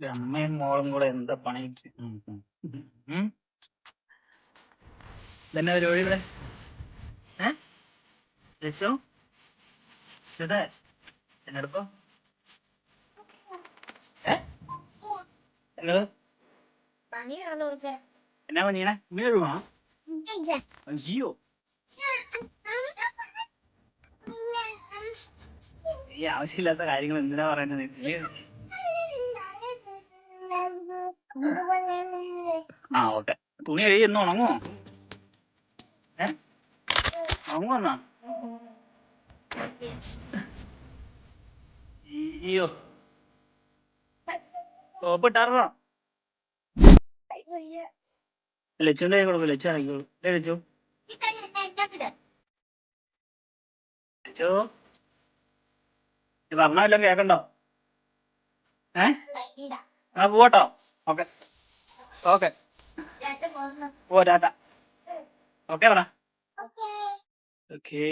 അമ്മയും മോളും കൂടെ എന്താ പണി? ഉം? ഇതെന്നാ പരിപാടി ഇവിടെ? രസോ സുധേ പണിയാണോ ചേ എന്നാ പണിയണേ അയ്യോ. ഈ ആവശ്യമില്ലാത്ത കാര്യങ്ങൾ എന്തിനാ പറയുന്നത്? ആ ഓക്കെ. തുണി കഴുകി എന്ന് ഉണങ്ങുമോ ഏ? ഉണങ്ങുമെന്നാ അയ്യോ. കൊടുക്കും ലച്ചു ആയിക്കോളൂ അല്ലേ ലച്ചു. ലച്ചു. കേക്കണ്ടോ ഏ? ആ പോട്ടോ ഓക്കെ. ഓക്കെ. ഓ ടാറ്റ ഓക്കെ പറ. ഓക്കേ.